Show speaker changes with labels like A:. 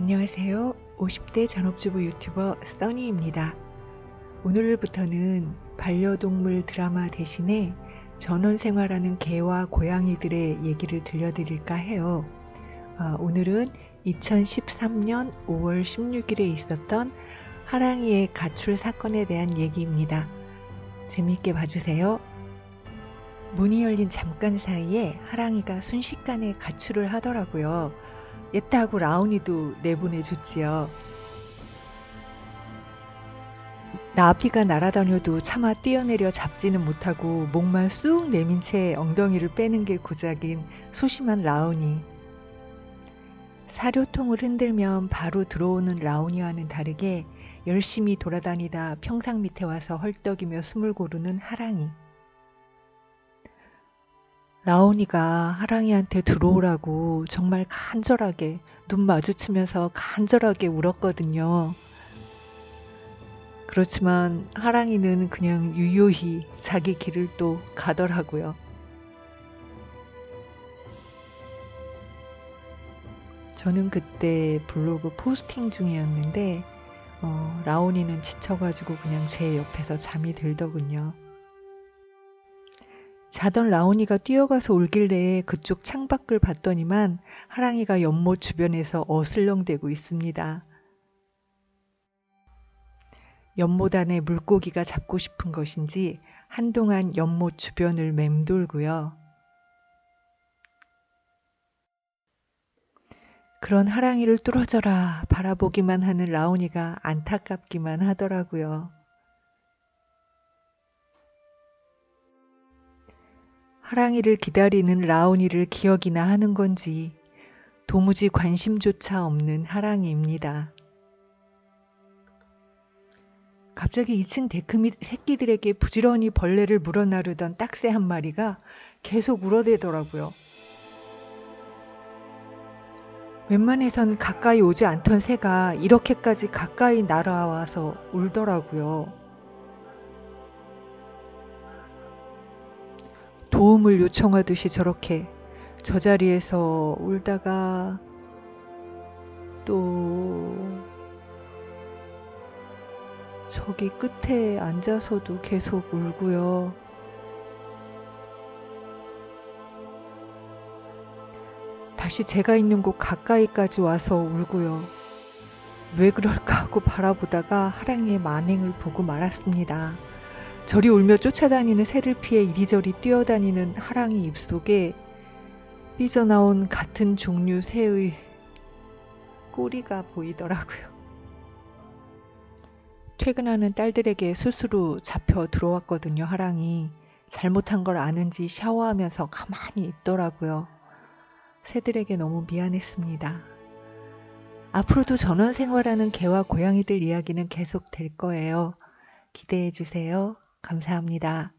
A: 안녕하세요. 50대 전업주부 유튜버 써니입니다. 오늘부터는 반려동물 드라마 대신에 전원 생활하는 개와 고양이들의 얘기를 들려드릴까 해요. 아, 오늘은 2013년 5월 16일에 있었던 하랑이의 가출 사건에 대한 얘기입니다. 재미있게 봐주세요. 문이 열린 잠깐 사이에 하랑이가 순식간에 가출을 하더라고요. 옛다고 라온이도 내보내줬지요. 나비가 날아다녀도 차마 뛰어내려 잡지는 못하고 목만 쑥 내민 채 엉덩이를 빼는 게 고작인 소심한 라온이. 사료통을 흔들면 바로 들어오는 라온이와는 다르게 열심히 돌아다니다 평상 밑에 와서 헐떡이며 숨을 고르는 하랑이. 라온이가 하랑이한테 들어오라고 정말 간절하게 눈 마주치면서 간절하게 울었거든요. 그렇지만 하랑이는 그냥 유유히 자기 길을 또 가더라고요. 저는 그때 블로그 포스팅 중이었는데 어, 라온이는 지쳐가지고 그냥 제 옆에서 잠이 들더군요. 자던 라온이가 뛰어가서 울길래 그쪽 창밖을 봤더니만 하랑이가 연못 주변에서 어슬렁대고 있습니다. 연못 안에 물고기가 잡고 싶은 것인지 한동안 연못 주변을 맴돌고요. 그런 하랑이를 뚫어져라 바라보기만 하는 라온이가 안타깝기만 하더라고요. 하랑이를 기다리는 라온이를 기억이나 하는 건지 도무지 관심조차 없는 하랑이입니다. 갑자기 2층 데크미 새끼들에게 부지런히 벌레를 물어나르던 딱새 한 마리가 계속 울어대더라고요. 웬만해선 가까이 오지 않던 새가 이렇게까지 가까이 날아와서 울더라고요. 도움을 요청하듯이 저렇게 저 자리에서 울다가 또 저기 끝에 앉아서도 계속 울고요. 다시 제가 있는 곳 가까이까지 와서 울고요. 왜 그럴까 하고 바라보다가 하랑이의 만행을 보고 말았습니다. 저리 울며 쫓아다니는 새를 피해 이리저리 뛰어다니는 하랑이 입속에 삐져나온 같은 종류 새의 꼬리가 보이더라고요. 퇴근하는 딸들에게 스스로 잡혀 들어왔거든요, 하랑이. 잘못한 걸 아는지 샤워하면서 가만히 있더라고요. 새들에게 너무 미안했습니다. 앞으로도 전원 생활하는 개와 고양이들 이야기는 계속 될 거예요. 기대해 주세요. 감사합니다.